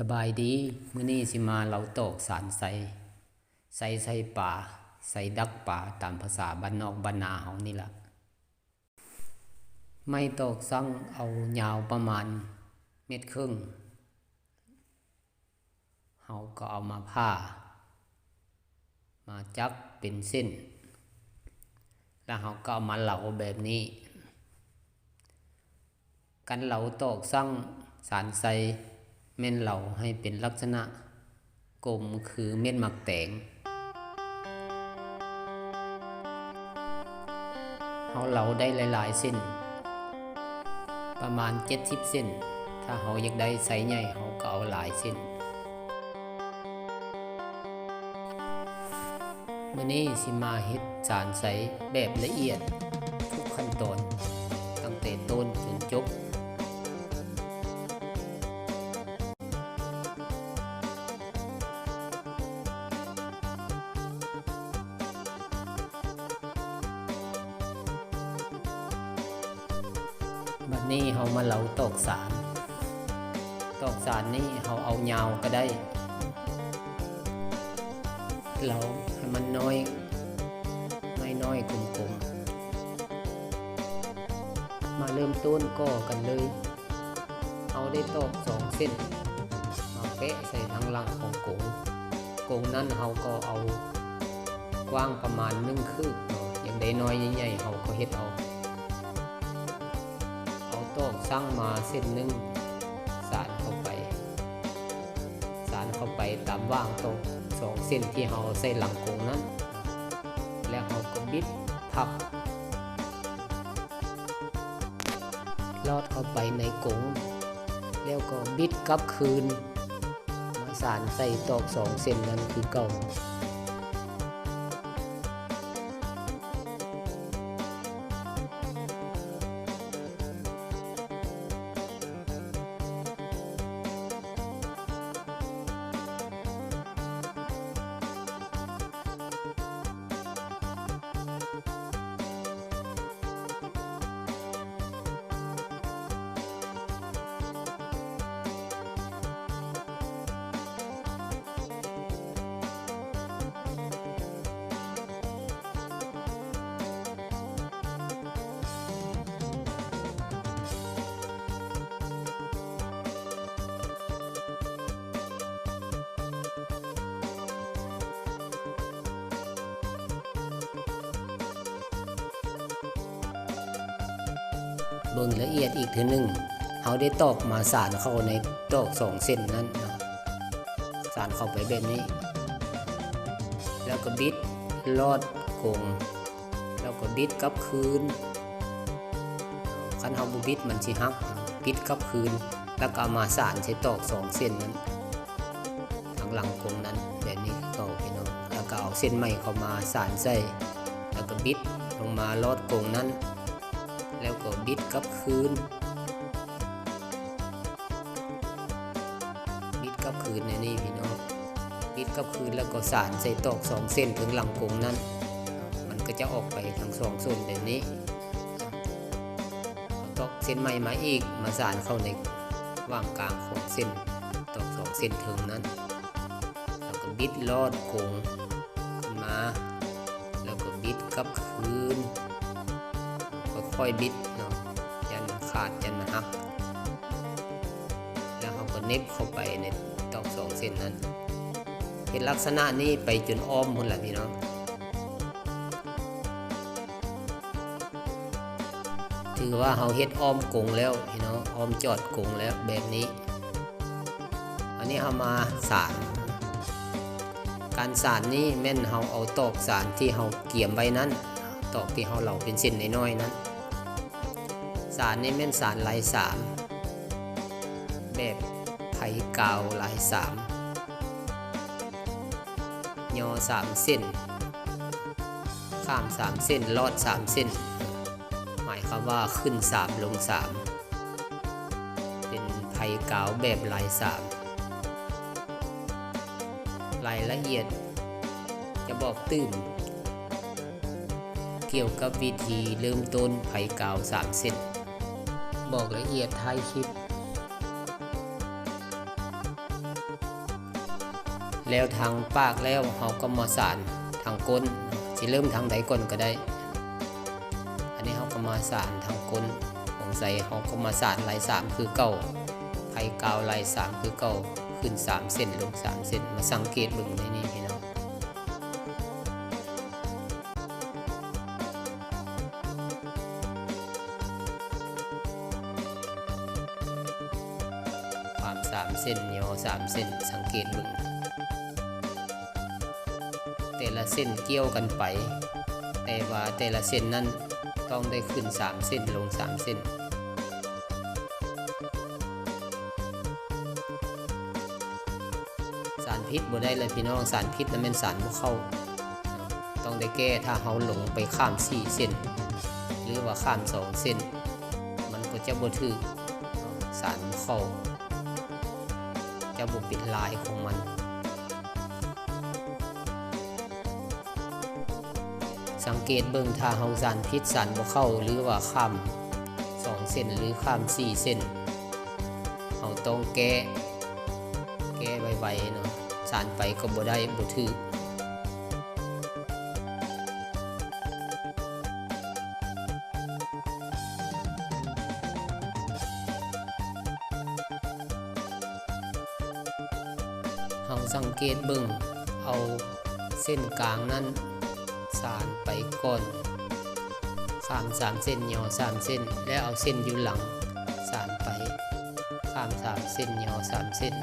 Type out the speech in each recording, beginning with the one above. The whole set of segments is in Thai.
สบายดีมื้อนี้สิมาเราตอกสารใสใสใส่ป่าใส่ดักป่าตามภาษาบ้านนอกบ้านนาเฮานี่ล่ะไม่ตอกสั่งเอายาวประมาณเม็ดครึ่งเฮาก็เอามาผ้า มาจับเป็นเส้น แล้วเฮาก็เอามาเหลาแบบนี้ กันเหลาตอกสั่งสารใส เม่นเหลาให้เป็นลักษณะกลมคือเม็ดหมักแตงเฮาเหลาได้หลายๆเส้น ประมาณ 70 เส้น ถ้าเฮาอยากได้ไซส์ใหญ่เฮาก็เอาหลายเส้นมื้อนี้สิมาเฮ็ดสารใสแบบละเอียด ทุกขั้นตอน ตั้งแต่ต้นจนจบ บัดนี้เฮามาเหลาตอกสาร ตอกสารนี่เฮาเอายาวก็ได้ เหลาให้มันน้อยน้อยน้อยกลมๆ มาเริ่มต้นก่อกันเลย เอาได้ตอกสองเส้น มาเปะใส่ทางหลังของกงกงนั้นเฮาก็เอากว้างประมาณหนึ่งคืบอย่างได้น้อยใหญ่ๆเฮาก็เฮ็ดเอา สร้างมาเส้นหนึ่งสารเข้าไป สารเข้าไปตามว่างตรงสองเส้นที่เราใส่หลังกงนั้น แล้วเราก็บิดพับลอดเข้าไปในกงแล้วก็บิดกลับคืนมาสารใส่ตอกสองเส้นนั้นคือเก่า เบิ่งละเอียดอีกทีหนึ่งเขาได้ตอกมาสารเข้าในตอกสองเส้นนั้นนะสารเข้าไปแบบนี้ แล้วก็บิดลอดกงแล้วก็บิดกลับคืนคันเฮาบ่บิดมันสิฮักบิดกลับคืน แล้วก็ามาสารใช้ตอกสองเส้นนั้นทางหลังกงนั้นแบบนี้ต่อพี่น้องแล้วก็เอาเส้นใหม่เข้ามาสารใส่แล้วก็บิดลงมาลอดกงนั้น แล้วก็บิดกลับคืน บิดกลับคืนในนี่พี่น้อง บิดกลับคืนแล้วก็สารใส่ตอกสองเส้นถึงหลังกงนั้น มันก็จะออกไปทั้งสองส่วนแบบนี้ตอกเส้นใหม่มาอีกมาสารเข้าในว่างกลางของเส้นตอกสองเส้นถึงนั้น แล้วก็บิดลอดกงขึ้นมา แล้วก็บิดกลับคืน ค่อยบิดเนาะยันขาดยันมันหักแล้วเขาก็เน็บเข้าไปในตอกสองเส้นนั้นเป็นลักษณะนี้ไปจนอ้อมหมดแหละพี่น้องถือว่าเขาเฮ็ดอ้อมกงแล้วพี่น้องอ้อมจอดกงแล้วแบบนี้ อันนี้เขามาสารการสารนี้แม่นเขาเอาตอกสารที่เขาเกี่ยมไว้นั้น ตอกที่เขาเหลาเป็นเส้นน้อยๆนั้น สารนี้แม่นสารลายสามแบบไผ่กาวลายสามยอสามเส้น ข้ามสามเส้นลอดสามเส้น หมายความว่าขึ้นสามลงสามเป็นไผ่กาวแบบลายสามรายละเอียด จะบอกตื่นเกี่ยวกับวิธีเริ่มต้นไผ่กาวสามเส้น บอกละเอียดท้ายคลิป แล้วทางปากแล้วเราก็มาสานทางก้นสิเริ่มทางใดก่อนก็ได้ อันนี้เราก็มาสานทางก้นของใส่เราก็มาสานลายสามคือเก่าไข่กาวลายสามคือเก่าขึ้นสามเส้นลงสามเส้นมาสังเกตเบิ่งในนี้น้อ สามเส้นสังเกตเบิ่งแต่ละเส้นเกี่ยวกันไป แต่ว่าแต่ละเส้นนั้นต้องได้ขึ้น3เส้นลง3เส้น สารพิษบ่ได้เลยพี่น้องสารพิษนั้นเป็นสารบ่เข้า ต้องได้แก้ถ้าเขาหลงไปข้าม4เส้น หรือว่าข้าม2เส้น มันก็จะบ่ถือสารบ่เข้า จะบุปิดลายของมัน สังเกตเบิ่งทางเฮาสันพิษสันบ่เข้าหรือว่าข้าม2เส้นหรือข้าม4เส้นเฮาต้องแก้แก้ไวๆเนาะสารไปก็บ่ได้บ่ถือ เฮาสังเกตเบิ่งเอาเส้นกลางนั้นสานไปก่อนข้ามสามเส้นยอสามเส้น แล้วเอาเส้นอยู่หลังสานไปข้ามสามเส้นยอสามเส้น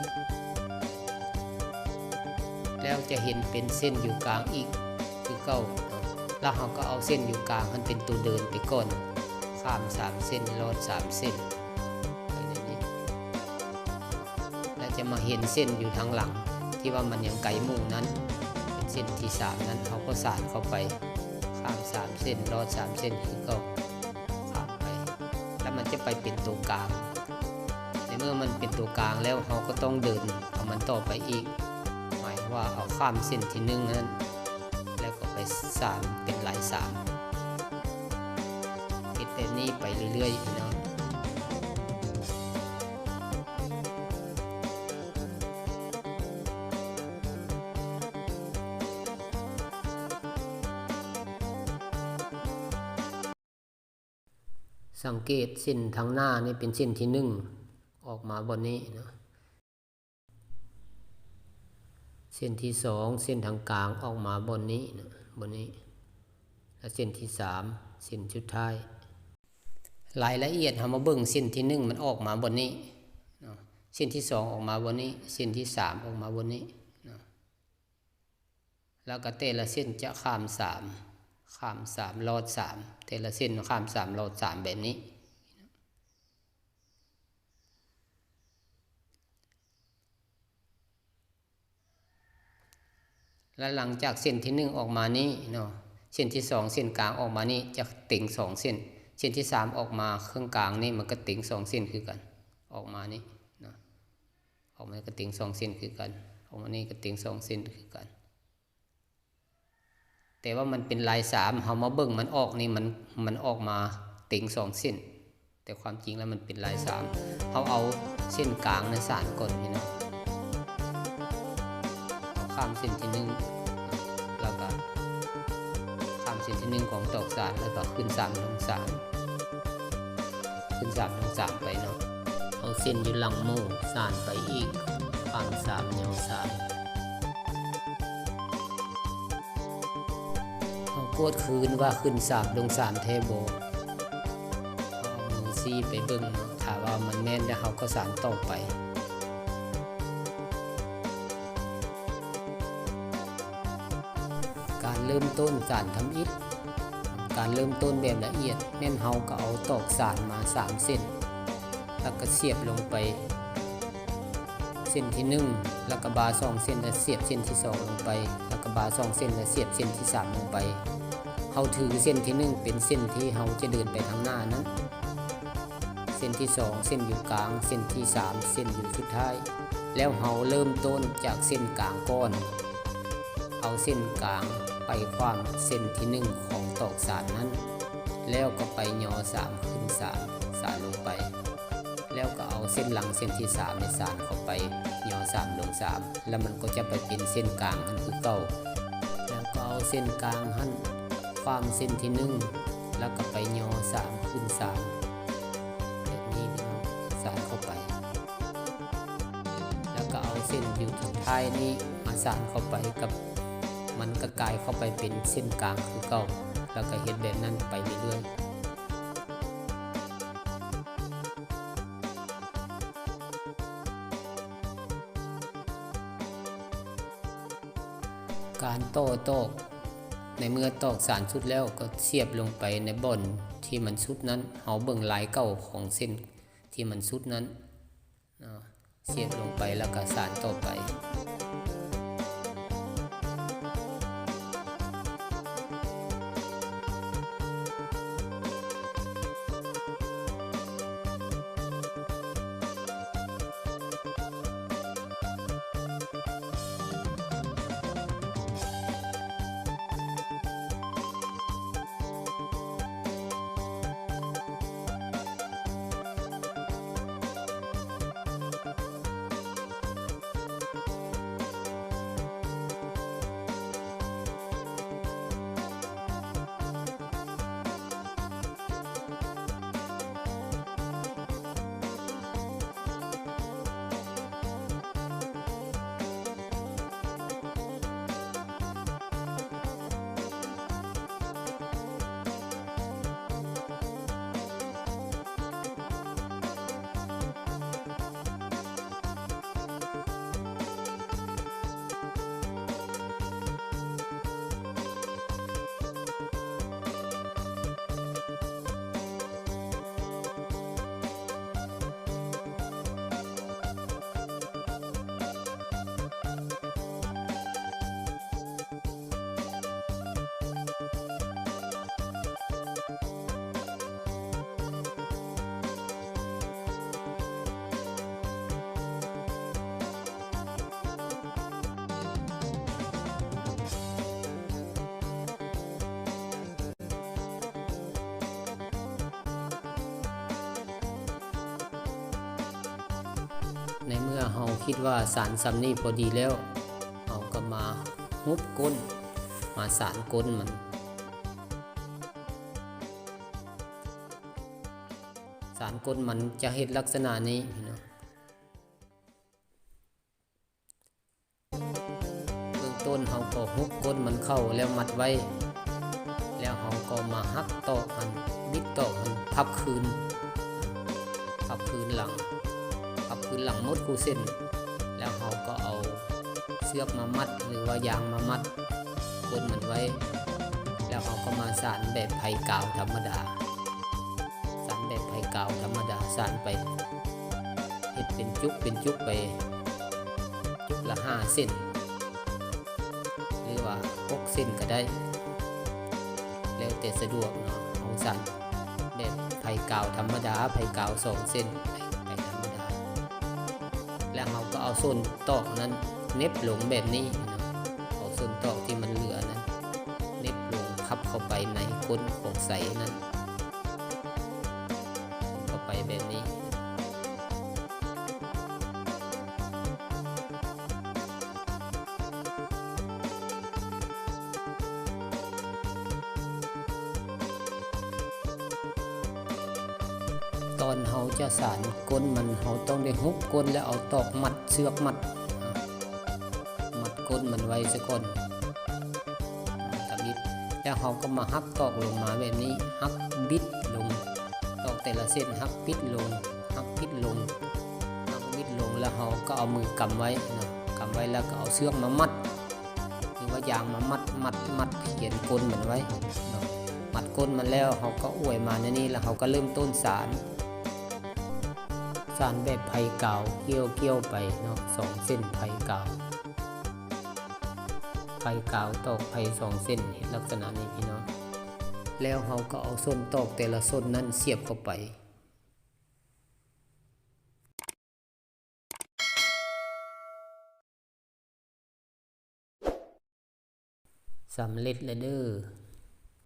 แล้วจะเห็นเป็นเส้นอยู่กลางอีกคือเก้าแล้วเราก็เอาเส้นอยู่กลางมันเป็นตัวเดินไปก่อนข้ามสามเส้นลอดสามเส้นแล้วจะมาเห็นเส้นอยู่ทางหลัง ที่ว่ามันยังไกลหมู่นั้น เป็นเส้นที่สามนั้นเขาก็สานเข้าไปข้ามสามเส้นรอดสามเส้นคือก็ข้ามไปแล้วมันจะไปเป็นตัวกลางในเมื่อมันเป็นตัวกลางแล้วเราก็ต้องเดินเอามันต่อไปอีก หมายว่าเอาข้ามเส้นที่หนึ่งนั้น แล้วก็ไปสานเป็นลายสามคิดแบบนี้ไปเรื่อยๆน้อ สังเกตเส้นทางหน้านี่เป็นเส้นที่หนึ่งออกมาบนนี้นะเส้นที่สองเส้นทางกลางออกมาบนนี้นะบนนี้ และเส้นที่สามเส้นสุดท้ายรายละเอียดเรามาเบิ่งเส้นที่หนึ่งมันออกมาบนนี้เนาะเส้นที่สองออกมาบนนี้ เส้นที่สามออกมาบนนี้เนาะแล้วก็แต่ละเส้นจะข้ามสาม ข้ามสามลอดสามเทละเส้นข้ามสามลอดสามแบบนี้ แล้วหลังจากเส้นที่หนึ่งออกมานี้เนาะเส้นที่สองเส้นกลางออกมานี่จะติ่งสองเส้น เส้นที่สามออกมาเครื่องกลางนี่มันก็ติ่งสองเส้นคือกัน ออกมานี่เนาะออกมาก็ติ่งสองเส้นคือกัน ออกมานี่ก็ติ่งสองเส้นคือกัน แต่ว่ามันเป็นลายสามเขามาเบิ่งมันออกนี่มันมันออกมาติ่งสองเส้น แต่ความจริงแล้วมันเป็นลายสามเขาเอาเส้นกลางในสานก่อนพี่น้องเอาข้ามเส้นที่หนึ่งแล้วก็ข้ามเส้นที่หนึ่งของตอกสานแล้วก็ขึ้นสามลงสามขึ้นสามลงสามไปเนาะเอาเส้นอยู่หลังหมู่สานไปอีกข้ามสามยาวสาม กวดคืนว่าขึ้นสามลงสามเทโบเขาเอามือซีไปเบิ่งเนาะถ้าว่ามันแม่นแล้วเขาก็สานต่อไปการเริ่มต้นการทำอิฐการเริ่มต้นแบบละเอียดแม่นเฮาก็เอาตอกสารมาสามเส้นแล้วก็เสียบลงไป เส้นที่หนึ่งแล้วก็บาสองเส้นแล้วเสียบเส้นที่สองลงไป แล้วก็บาสองเส้นแล้วเสียบเส้นที่สามลงไป เฮาถือเส้นที่หนึ่งเป็นเส้นที่เฮาจะเดินไปทางหน้านั้น เส้นที่สองเส้นอยู่กลาง เส้นที่สามเส้นอยู่สุดท้าย แล้วเฮาเริ่มต้นจากเส้นกลางก้อนเอาเส้นกลางไปความเส้นที่หนึ่งของตอกสารนั้น แล้วก็ไปยอสามขึ้นสามสารลงไป แล้วก็เอาเส้นหลังเส้นที่สามในสานเข้าไปย่อสามลงสามแล้วมันก็จะไปเป็นเส้นกลางหันคือเก่าแล้วก็เอาเส้นกลางหั่น ความเส้นที่หนึ่งแล้วก็ไปย่อสามขึ้นสามแบบนี้พี่น้องสานเข้าไป แล้วก็เอาเส้นอยู่สุดท้ายนี้มาสานเข้าไปกับมันก็กลายเข้าไปเป็นเส้นกลางคือเก่าแล้วก็เฮ็ดแบบนั้นไปเรื่อยๆการโต้ต ในเมื่อตอกสารสุดแล้วก็เสียบลงไปในบ่อนที่มันสุดนั้นเอาเบิ่งลายเก่าของเส้นที่มันสุดนั้นเสียบลงไปแล้วก็สารต่อไป ในเมื่อเฮาคิดว่าสารสำนี้พอดีแล้วเฮาก็มาฮุบก้น มาสารก้นมัน สารก้นมันจะเห็นลักษณะนี้น้องเบื้องต้นเฮาก็ฮุบก้นมันเข้าแล้วมัดไว้ แล้วเฮาก็มาหักตอกมันบิดตอกมันพับคืนพับคืนหลัง คืนหลังมดคูเส้น แล้วเราก็เอาเสือกมามัดหรือว่ายางมามัดกดมันไว้ แล้วเราก็มาสานแบบไผ่กาวธรรมดา สานแบบไผ่กาวธรรมดาสานไปเฮ็ดเป็นจุกเป็นจุกไป จุกละห้าเส้น หรือว่าหกเส้นก็ได้ แล้วแต่สะดวกเนาะของสานแบบไผ่กาวธรรมดาไผ่กาวสองเส้นไผ่ แล้วเราก็เอาส่วนตอกนั้นเน็บหลงแบบนี้นะเอาส่วนตอกที่มันเหลือนั้นเน็บหลงพับเข้าไปในก้นของใสนั้น สารก้นมันเฮาต้องได้ฮุบก้นแล้วเอาตอกมัดเชือกมัด มัดก้นมันไว้ซะก่อนอ่าทำนิดแล้วเฮาก็มาหักตอกลงมาแบบนี้หักบิดลง ตอกแต่ละเส้นหักปิดลงหักปิดลงหักบิดลงแล้วเฮาก็เอามือกำไว้นะกำไว้แล้วก็เอาเชือกมามัดหรือว่ายางมามัดมัดมัดเขียนก้นมันไว้มัดก้นมันแล้วเขาก็อวยมาในนี้แล้วเขาก็เริ่มต้นสาร สารแบบไผ่เก่าเกี่ยวเกี่ยวไปเนาะสองเส้นไผ่เก่าไผ่เก่าตอกไผ่สองเส้นเห็นลักษณะนี้พี่น้องแล้วเขาก็เอาส้นตอกแต่ละส้นนั้นเสียบเข้าไปสำเร็จแล้วเด้อ